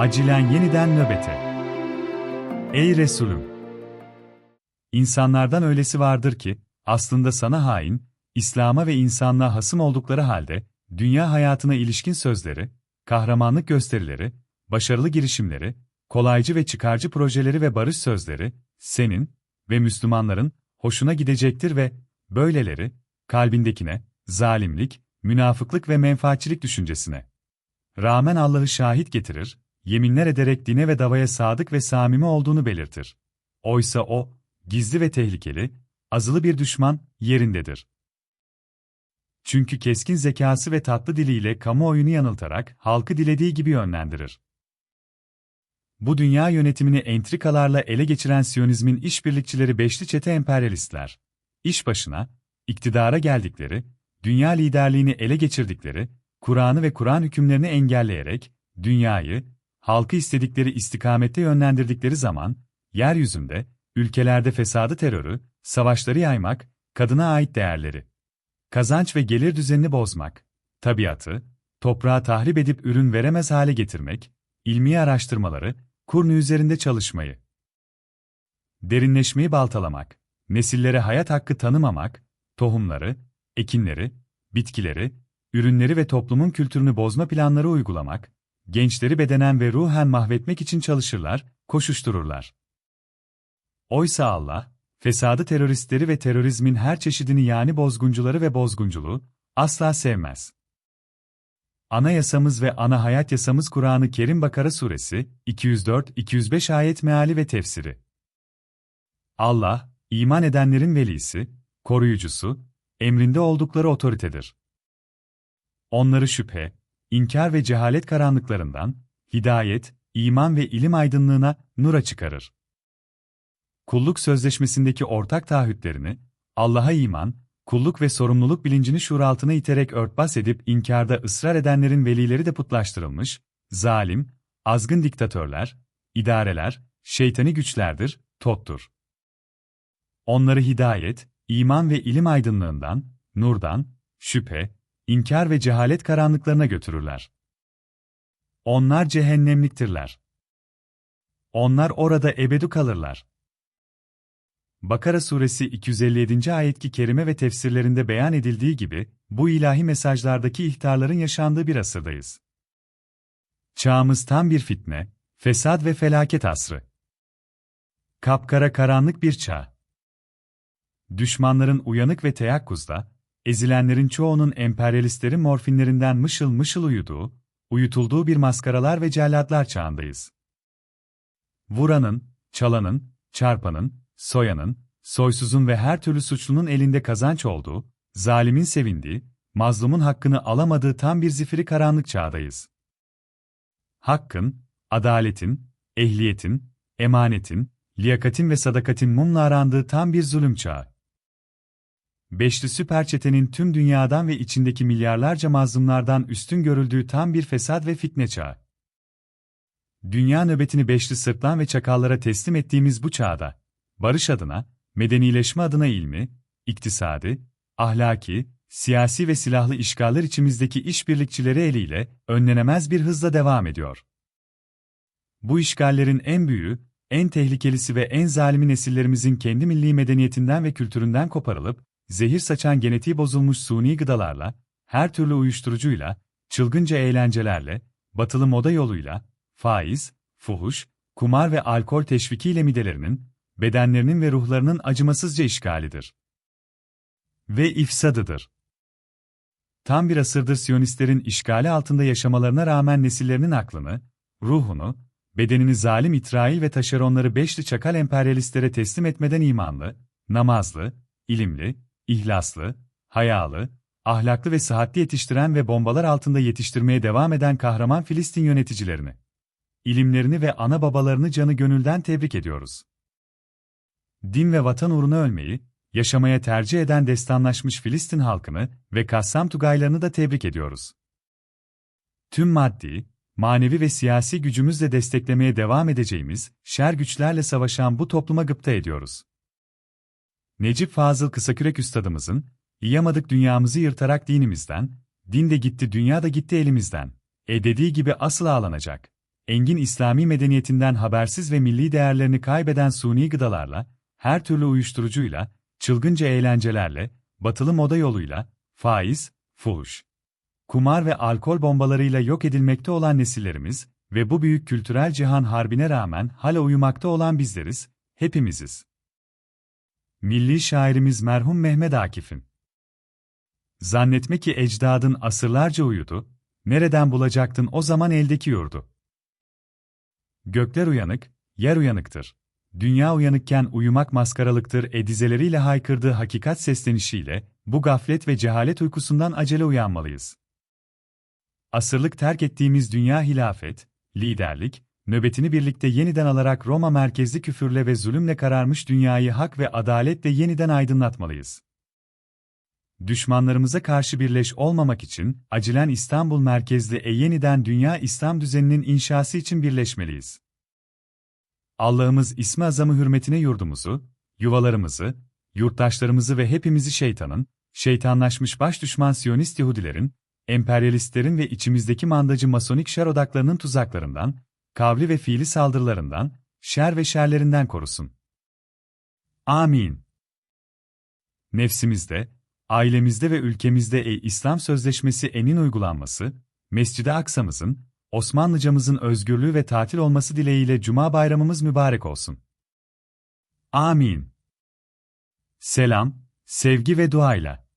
Acilen yeniden nöbete. Ey Resulüm! İnsanlardan öylesi vardır ki, aslında sana hain, İslam'a ve insanlığa hasım oldukları halde, dünya hayatına ilişkin sözleri, kahramanlık gösterileri, başarılı girişimleri, kolaycı ve çıkarcı projeleri ve barış sözleri, senin ve Müslümanların hoşuna gidecektir ve böyleleri, kalbindekine, zalimlik, münafıklık ve menfaatçilik düşüncesine. Rağmen Allah'ı şahit getirir, yeminler ederek dine ve davaya sadık ve samimi olduğunu belirtir. Oysa o, gizli ve tehlikeli, azılı bir düşman, yerindedir. Çünkü keskin zekası ve tatlı diliyle kamuoyunu yanıltarak halkı dilediği gibi yönlendirir. Bu dünya yönetimini entrikalarla ele geçiren Siyonizmin işbirlikçileri beşli çete emperyalistler. İş başına, iktidara geldikleri, dünya liderliğini ele geçirdikleri, Kur'an'ı ve Kur'an hükümlerini engelleyerek, dünyayı, halkı istedikleri istikamette yönlendirdikleri zaman, yeryüzünde, ülkelerde fesadı terörü, savaşları yaymak, kadına ait değerleri, kazanç ve gelir düzenini bozmak, tabiatı, toprağı tahrip edip ürün veremez hale getirmek, ilmi araştırmaları, kurnu üzerinde çalışmayı, derinleşmeyi baltalamak, nesillere hayat hakkı tanımamak, tohumları, ekinleri, bitkileri, ürünleri ve toplumun kültürünü bozma planları uygulamak, gençleri bedenen ve ruhen mahvetmek için çalışırlar, koşuştururlar. Oysa Allah, fesadı teröristleri ve terörizmin her çeşidini yani bozguncuları ve bozgunculuğu, asla sevmez. Anayasamız ve ana hayat yasamız Kur'an-ı Kerim Bakara Suresi, 204-205 ayet meali ve tefsiri. Allah, iman edenlerin velisi, koruyucusu, emrinde oldukları otoritedir. Onları şüphe, inkar ve cehalet karanlıklarından, hidayet, iman ve ilim aydınlığına, nura çıkarır. Kulluk sözleşmesindeki ortak taahhütlerini, Allah'a iman, kulluk ve sorumluluk bilincini şuur altına iterek örtbas edip inkarda ısrar edenlerin velileri de putlaştırılmış, zalim, azgın diktatörler, idareler, şeytani güçlerdir, tottur. Onları hidayet, iman ve ilim aydınlığından, nurdan, şüphe, inkar ve cehalet karanlıklarına götürürler. Onlar cehennemliktirler. Onlar orada ebedu kalırlar. Bakara suresi 257. ayet-ki kerime ve tefsirlerinde beyan edildiği gibi, bu ilahi mesajlardaki ihtarların yaşandığı bir asırdayız. Çağımız tam bir fitne, fesat ve felaket asrı. Kapkara karanlık bir çağ. Düşmanların uyanık ve teyakkuzda, ezilenlerin çoğunun emperyalistlerin morfinlerinden mışıl mışıl uyuduğu, uyutulduğu bir maskaralar ve cellatlar çağındayız. Vuranın, çalanın, çarpanın, soyanın, soysuzun ve her türlü suçlunun elinde kazanç olduğu, zalimin sevindiği, mazlumun hakkını alamadığı tam bir zifiri karanlık çağdayız. Hakkın, adaletin, ehliyetin, emanetin, liyakatin ve sadakatin mumla arandığı tam bir zulüm çağı. Beşli süper çetenin tüm dünyadan ve içindeki milyarlarca mazlumlardan üstün görüldüğü tam bir fesat ve fitne çağı. Dünya nöbetini beşli sırtlan ve çakallara teslim ettiğimiz bu çağda, barış adına, medenileşme adına ilmi, iktisadi, ahlaki, siyasi ve silahlı işgaller içimizdeki işbirlikçileri eliyle önlenemez bir hızla devam ediyor. Bu işgallerin en büyüğü, en tehlikelisi ve en zalimi nesillerimizin kendi milli medeniyetinden ve kültüründen koparılıp, zehir saçan genetiği bozulmuş suni gıdalarla, her türlü uyuşturucuyla, çılgınca eğlencelerle, batılı moda yoluyla, faiz, fuhuş, kumar ve alkol teşvikiyle midelerinin, bedenlerinin ve ruhlarının acımasızca işgalidir. Ve ifsadıdır. Tam bir asırdır Siyonistlerin işgali altında yaşamalarına rağmen nesillerinin aklını, ruhunu, bedenini zalim İsrail ve taşeronları beşli çakal emperyalistlere teslim etmeden imanlı, namazlı, ilimli, ihlaslı, hayalı, ahlaklı ve sıhhatli yetiştiren ve bombalar altında yetiştirmeye devam eden kahraman Filistin yöneticilerini, ilimlerini ve ana babalarını canı gönülden tebrik ediyoruz. Din ve vatan uğruna ölmeyi, yaşamaya tercih eden destanlaşmış Filistin halkını ve Kassam Tugaylarını da tebrik ediyoruz. Tüm maddi, manevi ve siyasi gücümüzle desteklemeye devam edeceğimiz, şer güçlerle savaşan bu topluma gıpta ediyoruz. Necip Fazıl Kısakürek Üstadımızın, yiyamadık dünyamızı yırtarak dinimizden, din de gitti dünya da gitti elimizden, e dediği gibi asıl ağlanacak. engin İslami medeniyetinden habersiz ve milli değerlerini kaybeden suni gıdalarla, her türlü uyuşturucuyla, çılgınca eğlencelerle, batılı moda yoluyla, faiz, fuhuş, kumar ve alkol bombalarıyla yok edilmekte olan nesillerimiz ve bu büyük kültürel cihan harbine rağmen hala uyumakta olan bizleriz, hepimiziz. Milli şairimiz merhum Mehmet Akif'in Zannetme ki ecdadın asırlarca uyudu, nereden bulacaktın o zaman eldeki yurdu? Gökler uyanık, yer uyanıktır. Dünya uyanıkken uyumak maskaralıktır edizeleriyle haykırdığı hakikat seslenişiyle, bu gaflet ve cehalet uykusundan acele uyanmalıyız. Asırlık terk ettiğimiz dünya hilafet, liderlik, nöbetini birlikte yeniden alarak Roma merkezli küfürle ve zulümle kararmış dünyayı hak ve adaletle yeniden aydınlatmalıyız. Düşmanlarımıza karşı birleş olmamak için, acilen İstanbul merkezli e yeniden dünya İslam düzeninin inşası için birleşmeliyiz. Allah'ımız ismi azamı hürmetine yurdumuzu, yuvalarımızı, yurttaşlarımızı ve hepimizi şeytanın, şeytanlaşmış baş düşman Siyonist Yahudilerin, emperyalistlerin ve içimizdeki mandacı masonik şer odaklarının tuzaklarından, kavli ve fiili saldırılarından, şer ve şerlerinden korusun. Amin. Nefsimizde, ailemizde ve ülkemizde ey İslam Sözleşmesi enin uygulanması, Mescid-i Aksa'mızın, Osmanlıcamızın özgürlüğü ve tatil olması dileğiyle Cuma bayramımız mübarek olsun. Amin. Selam, sevgi ve duayla.